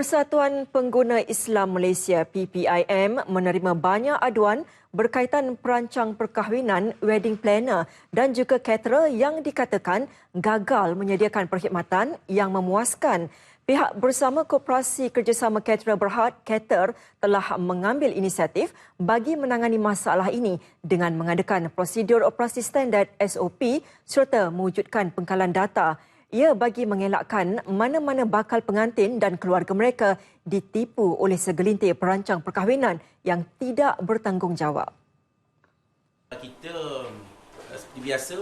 Persatuan Pengguna Islam Malaysia PPIM menerima banyak aduan berkaitan perancang perkahwinan, wedding planner dan juga caterer yang dikatakan gagal menyediakan perkhidmatan yang memuaskan. Pihak bersama Koperasi Kerjasama Caterer Berhad, Cater, telah mengambil inisiatif bagi menangani masalah ini dengan mengadakan prosedur operasi standard SOP serta mewujudkan pengkalan data ia bagi mengelakkan mana-mana bakal pengantin dan keluarga mereka ditipu oleh segelintir perancang perkahwinan yang tidak bertanggungjawab. Kita eh, seperti biasa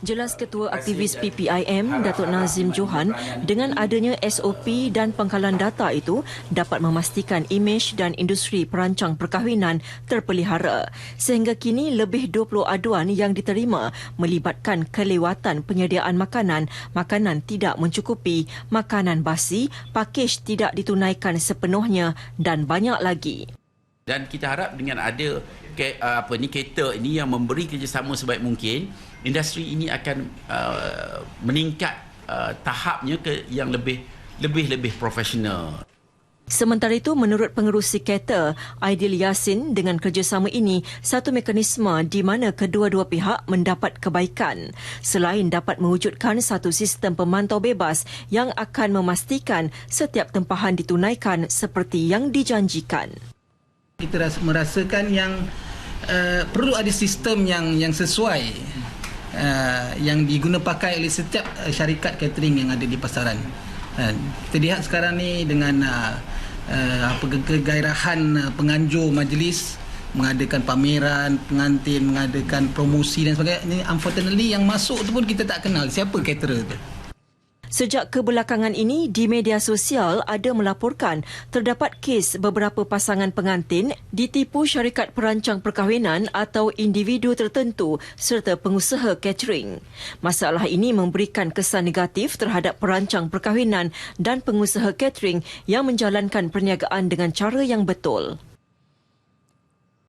Jelas Ketua Aktivis PPIM, Datuk Nazim Johan, dengan adanya SOP dan pengkalan data itu dapat memastikan imej dan industri perancang perkahwinan terpelihara. Sehingga kini lebih 20 aduan yang diterima melibatkan kelewatan penyediaan makanan, makanan tidak mencukupi, makanan basi, pakej tidak ditunaikan sepenuhnya dan banyak lagi dan kita harap dengan ada ke, uh, apa ni cater ini yang memberi kerjasama sebaik mungkin industri ini akan uh, meningkat uh, tahapnya ke yang lebih lebih lebih profesional Sementara itu, menurut pengerusi Keta, Aidil Yasin dengan kerjasama ini satu mekanisme di mana kedua-dua pihak mendapat kebaikan. Selain dapat mewujudkan satu sistem pemantau bebas yang akan memastikan setiap tempahan ditunaikan seperti yang dijanjikan kita rasa, merasakan yang uh, perlu ada sistem yang yang sesuai uh, yang diguna pakai oleh setiap uh, syarikat catering yang ada di pasaran. Uh, kita lihat sekarang ni dengan uh, uh, apa kegairahan uh, penganjur majlis mengadakan pameran pengantin mengadakan promosi dan sebagainya ini unfortunately yang masuk tu pun kita tak kenal siapa caterer tu Sejak kebelakangan ini, di media sosial ada melaporkan terdapat kes beberapa pasangan pengantin ditipu syarikat perancang perkahwinan atau individu tertentu serta pengusaha catering. Masalah ini memberikan kesan negatif terhadap perancang perkahwinan dan pengusaha catering yang menjalankan perniagaan dengan cara yang betul.